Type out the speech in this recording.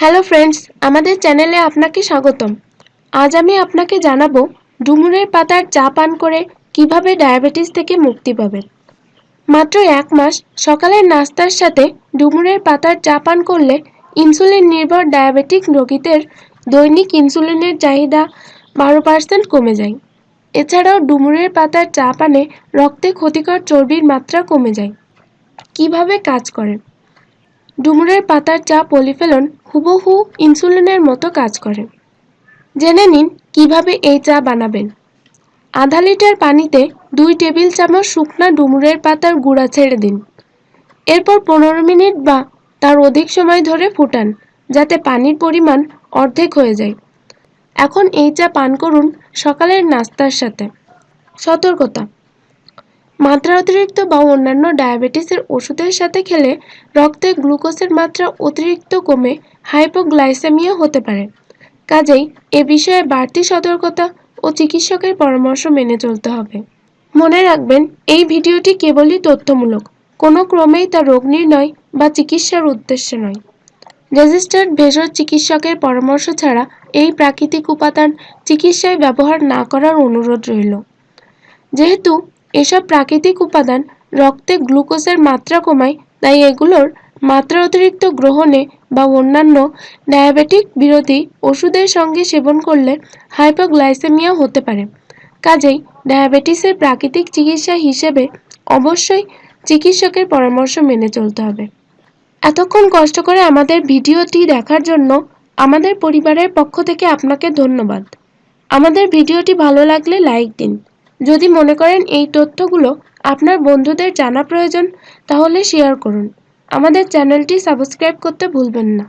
Hello friends, আমাদের চ্যানেলে আপনাকে স্বাগতম। আজ আমি আপনাকে জানাব ডুমুরের পাতার চা পান করে কীভাবে ডায়াবেটিস থেকে মুক্তি পাবেন। মাত্র এক মাস সকালের নাস্তার সাথে ডুমুরের পাতার চা পান করলে ইনসুলিন নির্ভর ডায়াবেটিক রোগীদের দৈনিক ইনসুলিনের চাহিদা বারো পার্সেন্ট কমে যায়। এছাড়াও ডুমুরের পাতার চা পানে রক্তে ক্ষতিকর চর্বির মাত্রা কমে যায়। কীভাবে কাজ করে ডুমুরের পাতার চা পলিফেলন হুবহু ইনসুলিনের মতো কাজ করে। জেনে নিন কীভাবে এই চা বানাবেন। আধা লিটার পানিতে দুই টেবিল চামচ শুকনা ডুমুরের পাতার গুঁড়া ছেড়ে দিন। এরপর পনেরো মিনিট বা তার অধিক সময় ধরে ফুটান, যাতে পানির পরিমাণ অর্ধেক হয়ে যায়। এখন এই চা পান করুন সকালের নাস্তার সাথে। সতর্কতা মাত্রা অতিরিক্ত বা অন্যান্য ডায়াবেটিসের ওষুধের সাথে খেলে রক্তে গ্লুকোজের মাত্রা অতিরিক্ত কমে হাইপোগ্লাইসেমিয়া হতে পারে। কাজেই এ বিষয়ে বাড়তি সতর্কতা ও চিকিৎসকের পরামর্শ মেনে চলতে হবে। মনে রাখবেন, এই ভিডিওটি কেবলই তথ্যমূলক। কোনো ক্রমেই তা রোগ নির্ণয় বা চিকিৎসার উদ্দেশ্যে নয়। রেজিস্টার্ড ভেষজ চিকিৎসকের পরামর্শ ছাড়া এই প্রাকৃতিক উপাদান চিকিৎসায় ব্যবহার না করার অনুরোধ রইল। যেহেতু এসব প্রাকৃতিক উপাদান রক্তে গ্লুকোজের মাত্রা কমায়, তাই এগুলোর মাত্রা অতিরিক্ত গ্রহণে বা অন্যান্য ডায়াবেটিক বিরোধী ওষুধের সঙ্গে সেবন করলে হাইপোগ্লাইসেমিয়া হতে পারে। কাজেই ডায়াবেটিসের প্রাকৃতিক চিকিৎসা হিসেবে অবশ্যই চিকিৎসকের পরামর্শ মেনে চলতে হবে। এতক্ষণ কষ্ট করে আমাদের ভিডিওটি দেখার জন্য আমাদের পরিবারের পক্ষ থেকে আপনাকে ধন্যবাদ। আমাদের ভিডিওটি ভালো লাগলে লাইক দিন। যদি মনে করেন এই তথ্যগুলো আপনার বন্ধুদের জানা প্রয়োজন, তাহলে শেয়ার করুন। আমাদের চ্যানেলটি সাবস্ক্রাইব করতে ভুলবেন না।